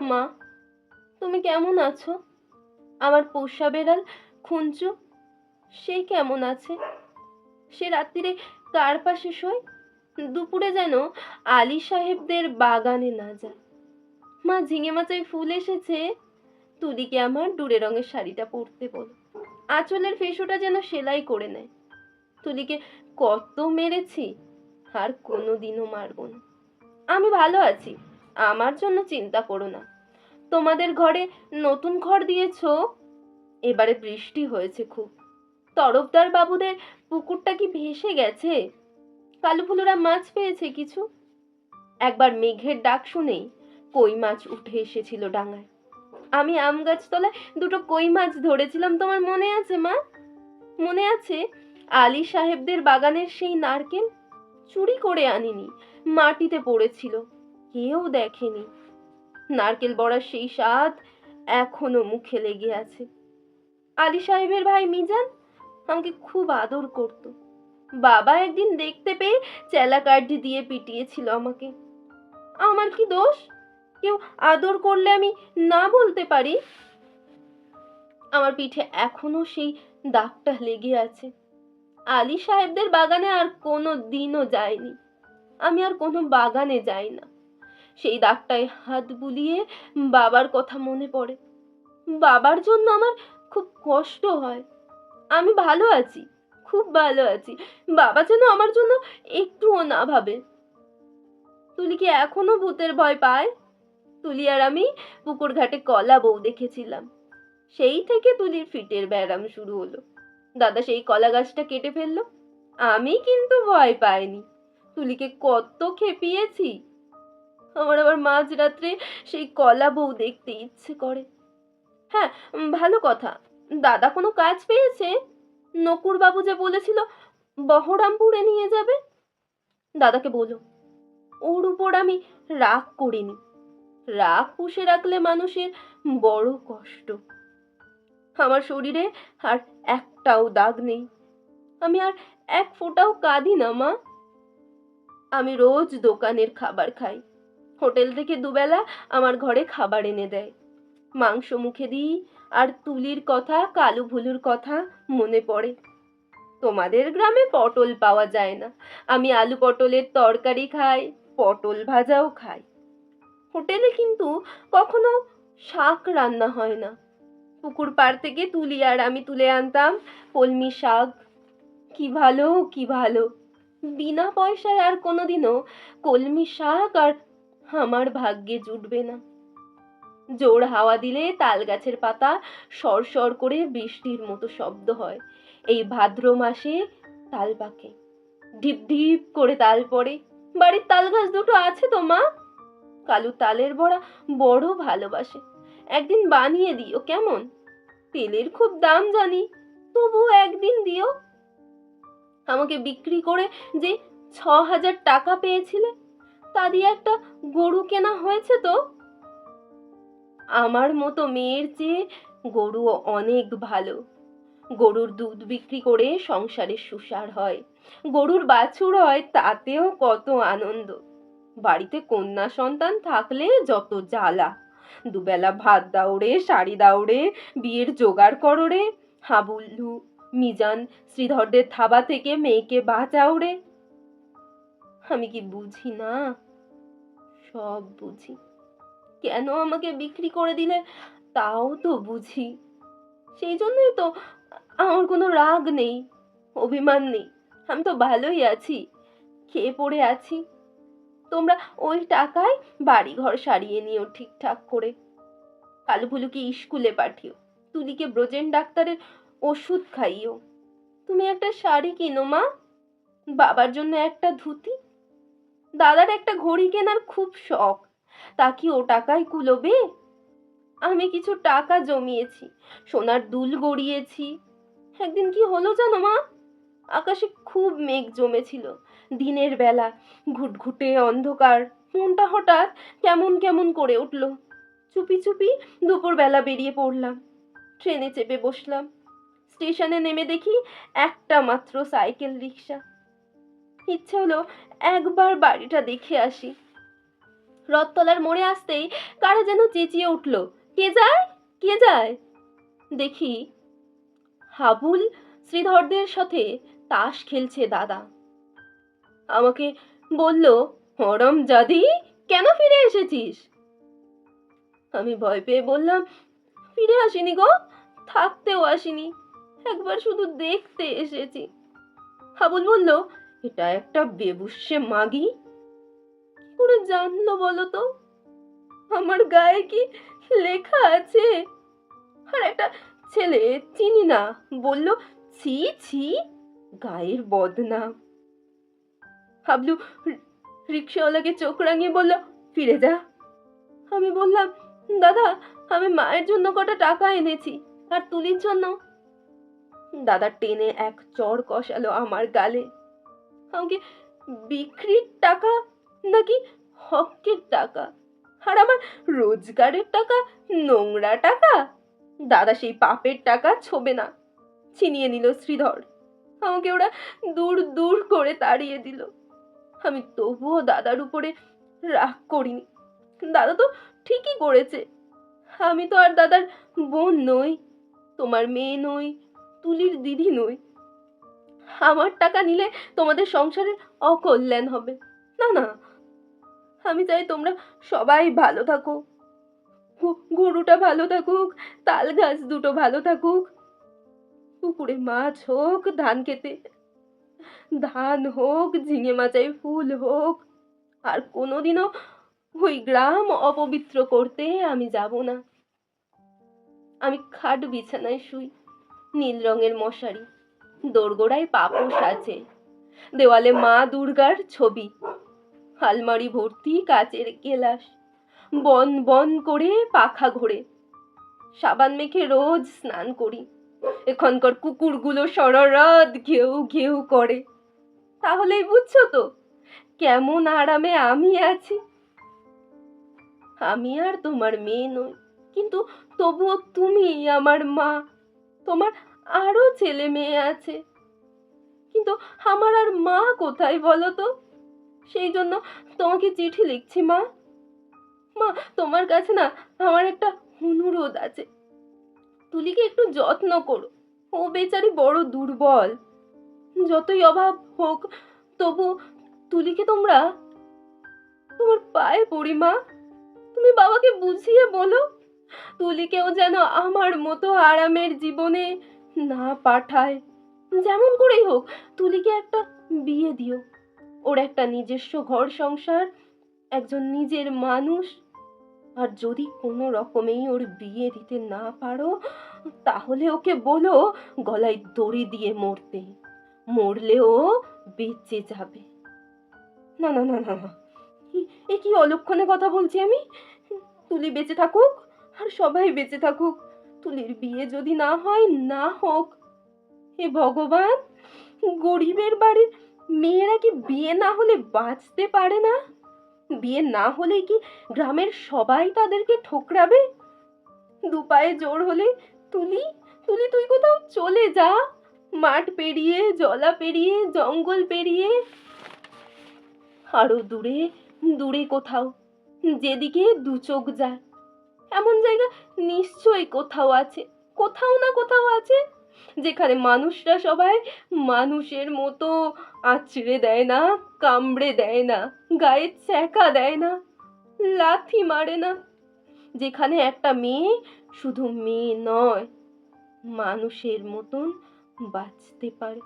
মা, তুমি কেমন আছো? আমার পোষা বেড়াল খুঞ্চু সে কেমন আছে? সে রাত্রিরে কার পাশে শোয়? দুপুরে যেন আলী সাহেবদের বাগানে না যায়। মা, ঝিঙে মাচায় ফুল এসেছে। তুলিকে আমার ডুরে রঙের শাড়িটা পরতে বলো? আঁচলের ফেসোটা যেন সেলাই করে নেয়। তুলিকে কত মেরেছি, আর কোনো দিনও মারবো না। আমি ভালো আছি। আমার জন্য চিন্তা করো না। তোমাদের ঘরে নতুন ঘর দিয়েছ? এবারে বৃষ্টি হয়েছে খুব। তরফদার বাবুদের পুকুরটা কি ভেসে গেছে? কালু ফুলুরা মাছ পেয়েছে কিছু? একবার মেঘের ডাক শুনেই কই মাছ উঠে এসেছিল ডাঙায়। আমি আম গাছতলায় দুটো কই মাছ ধরেছিলাম, তোমার মনে আছে মা? মনে আছে আলী সাহেবদের বাগানের সেই নারকেল? চুরি করে আনিনি, মাটিতে পড়েছিল। কেউ দেখেনি। নারকেল বড়ার সেই স্বাদ এখনও মুখে লেগে আছে। আলী সাহেবের ভাই মিজান আমাকে খুব আদর করত। বাবা একদিন দেখতে পেয়ে চেলা কাঠি দিয়ে পিটিয়েছিল আমাকে। আমার কি দোষ? কেউ আদর করলে আমি না বলতে পারি? আমার পিঠে এখনও সেই দাগটা লেগে আছে। আলী সাহেবদের বাগানে আর কোনো দিনও যায়নি। আমি আর কোনো বাগানে যাই না। সেই দাগটায় হাত বুলিয়ে বাবার কথা মনে পড়ে। বাবার জন্য আমার খুব কষ্ট হয়। আমি ভালো আছি, খুব ভালো আছি। বাবা যেন আমার জন্য একটুও না ভাবে। তুলি কি এখনও ভূতের ভয় পায়? তুলি আর আমি পুকুর ঘাটে কলা বউ দেখেছিলাম। সেই থেকে তুলির ফিটের ব্যায়াম শুরু হলো। দাদা সেই কলা গাছটা কেটে ফেলল। আমি কিন্তু ভয় পাইনি। তুলিকে কত খেপিয়েছি। আমার আবার মাঝরাত্রে সেই কলা বউ দেখতে ইচ্ছে করে। হ্যাঁ ভালো কথা। দাদা কোনো কাজ পেয়েছে? নকুর বাবু যে বলেছিল বহরামপুরে নিয়ে যাবে? দাদাকে বলো। ওর উপর আমি রাগ করিনি। রাগ পুষে রাখলে মানুষের বড় কষ্ট। আমার শরীরে আর একটাও দাগ নেই। আমি আর এক ফোঁটাও কাঁদি না, মা। আমি রোজ দোকানের খাবার খাই। হোটেল থেকে দুবেলা আমার ঘরে খাবার এনে দেয়। মাংস মুখে দিই আর তুলির কথা, কালু ভুলুর কথা মনে পড়ে। তোমাদের গ্রামে পটল পাওয়া যায় না। আমি আলু পটলের তরকারি খাই, পটল ভাজাও খাই। হোটেলে কিন্তু কখনো শাক রান্না হয় না। পুকুর পাড় থেকে তুলি আর আমি তুলে আনতাম কলমি শাক। কি ভালো কি ভালো। বিনা পয়সায় আর কোনোদিনও কলমি শাক আর আমার ভাগ্যে জুটবে না। জোর হাওয়া দিলে তাল গাছের পাতা সরসর করে বৃষ্টির মতো শব্দ হয়। এই ভাদ্র মাসে তাল পাকে। ঢিপ ঢিপ করে তাল পড়ে। বাড়ির তাল গাছ দুটো আছে তো, মা? কালু তালের বড়া বড় ভালোবাসে। একদিন বানিয়ে দিও কেমন? তেলের খুব দাম জানি, তবু একদিন দিও। আমাকে বিক্রি করে যে ছ হাজার টাকা পেয়েছিলে তা দিয়ে একটা গরু কেনা হয়েছে তো? আমার মতো মেয়ের চেয়ে গরু অনেক ভালো। গরুর দুধ বিক্রি করে সংসারের সুসার হয়। গরুর বাছুর হয়, তাতেও কত আনন্দ। বাড়িতে কন্যা সন্তান থাকলে যত জ্বালা। দুবেলা ভাত দাউড়ে শাড়ি দাউড়ে বিয়ের জোগাড় করো রে। হাবুল্লু মিজান, শ্রীধরদের থাবা থেকে মেয়েকে বাঁচাও রে। আমি কি বুঝি না? সব বুঝি। কেন আমাকে বিক্রি করে দিলে? তাও তো বুঝি। সেই জন্যই তো আমার কোনো রাগ নেই, অভিমান নেই। আমি তো ভালোই আছি, খেয়ে পড়ে আছি। তোমরা ওই টাকায় বাড়ি ঘর সারিয়ে নিও ঠিকঠাক করে। কালু ভুলুকে স্কুলে পাঠিও, তুলিকে ব্রজেন ডাক্তারের ওষুধ খাইও। তুমি একটা শাড়ি কিনো মা, বাবার জন্য একটা ধুতি। দাদার একটা ঘড়ি কেনার খুব শখ। তা কি ও টাকায় কুলোবে? আমি কিছু টাকা জমিয়েছি, সোনার দুল গড়িয়েছি। একদিন কি হলো জানো মা? আকাশে খুব মেঘ জমেছিল। দিনের বেলা ঘুটঘুটে অন্ধকার। মনটা হঠাৎ কেমন কেমন করে উঠল। চুপি চুপি দুপুরবেলা বেরিয়ে পড়লাম। ট্রেনে চেপে বসলাম। স্টেশনে নেমে দেখি একটা মাত্র সাইকেল রিক্সা ইচ্ছে হলো একবার বাড়িটা দেখে আসি। রথতলার মোড়ে আসতেই কারা যেন চেঁচিয়ে উঠল, কে যায়? কে যায়? দেখি হাবুল শ্রীধরদের সাথে তাস খেলছে দাদা। আমাকে বলল, হরম জাদি, কেন ফিরে এসেছিস? আমি ভয় পেয়ে বললাম, ফিরে আসিনি গো, থাকতেও আসিনি, একবার শুধু দেখতে এসেছি। হাবুল বলল এটা একটা বেবুসে মাগি? কি করে জানলো বলো তো? আমার গায়ে কি লেখা আছে? আর একটা ছেলে চিনি না, বলল, ছি ছি, গায়ের বদনা হাবলু রিক্সাওয়ালাকে চোখ রাঙিয়ে বলল, ফিরে যা। আমি বললাম, দাদা, আমি মায়ের জন্য কটা টাকা এনেছি, আর তুলির জন্য? দাদা টেনে এক চর কষালো আমার গালে। আমাকে বিক্রির টাকা নাকি হকের টাকা? আর আমার রোজগারের টাকা, নোংরা টাকা? দাদা সেই পাপের টাকা ছোবে না। ছিনিয়ে নিল শ্রীধর। আমাকে ওরা দূর দূর করে তাড়িয়ে দিল। আমি তবুও দাদার উপরে রাগ করিনি। দাদা তো ঠিকই করেছে। আমি তো আর দাদার বোন নই। তোমার মেয়ে নই, তুলির দিদি নই। আমার টাকা নিলে তোমাদের সংসারের অকল্যাণ হবে। না না, আমি চাই তোমরা সবাই ভালো থাকো গরুটা ভালো থাকুক, তাল গাছ দুটো ভালো থাকুক, পুকুরে মাছ হোক, ধান খেতে, ধান হোক, ঝিঙে মাচায় ফুল হোক, আর কোনোদিনও ওই গ্রাম অপবিত্র করতে আমি যাব না। আমি খাট বিছানায় শুই, নীল রঙের মশারি। দোরগোড়ায় পাপোশ আছে দেওয়ালে মা দুর্গার ছবি। আলমারি ভর্তি কাচের গেলাস। বন বন করে পাখা ঘোরে। সাবান মেখে রোজ স্নান করি। এখানকার কুকুরগুলো সররাত ঘেউ ঘেউ করে। তাহলেই বুঝছ তো, কেমন আরামে আমি আছি। আমি আর তোমার মেয়ে নই, কিন্তু তবুও তুমি আমার মা। তোমার আরও ছেলে মেয়ে আছে। কিন্তু আমার আর মা কোথায় বলো তো? সেই জন্য তোমাকে চিঠি লিখছি, মা। মা, তোমার কাছে না আমার একটা অনুরোধ আছে। তুলিকে একটু যত্ন করো। ও বেচারি বড় দুর্বল। যতই অভাব হোক, তবু তুলিকে তোমরা তোমার পায়ে পড়ি, মা। তুমি বাবাকে বুঝিয়ে বলো, তুলিকেও যেন আমার মতো আরামের জীবনে না পাঠায়। যেমন করেই হোক, তুলিকে একটা বিয়ে দিও। ওর একটা নিজস্ব ঘর সংসার, একজন নিজের মানুষ। আর যদি কোনো রকমেই ওর বিয়ে দিতে না পারো, তাহলে ওকে বলো গলায় দড়ি দিয়ে মরতে। মরলেও বেঁচে যাবে। না না না না এ কি অলক্ষণে কথা বলছি আমি? তুলি বেঁচে থাকুক, আর সবাই বেঁচে থাকুক। তুলির বিয়ে যদি না হয়, না হোক। হে ভগবান, গরিবের বাড়ির মেয়েরা কি বিয়ে না হলে বাঁচতে পারে না? বিয়ে না হলে কি গ্রামের সবাই তাদেরকে ঠোকরাবে? দু পায়ে জোর হলে, তুলি তুলি, তুই কোথাও চলে যা। মাঠ পেরিয়ে, জলা পেরিয়ে, জঙ্গল পেরিয়ে। আরও দূরে দূরে কোথাও, যেদিকে দু চোখ যায়। এমন জায়গা নিশ্চয়ই কোথাও আছে, কোথাও না কোথাও আছে, যেখানে মানুষরা সবাই মানুষের মতো আঁচড়ে দেয় না, কামড়ে দেয় না, গায়ে ছ্যাঁকা দেয় না, লাথি মারে না, যেখানে একটা মেয়ে শুধু মেয়ে নয়, মানুষের মতন বাঁচতে পারে।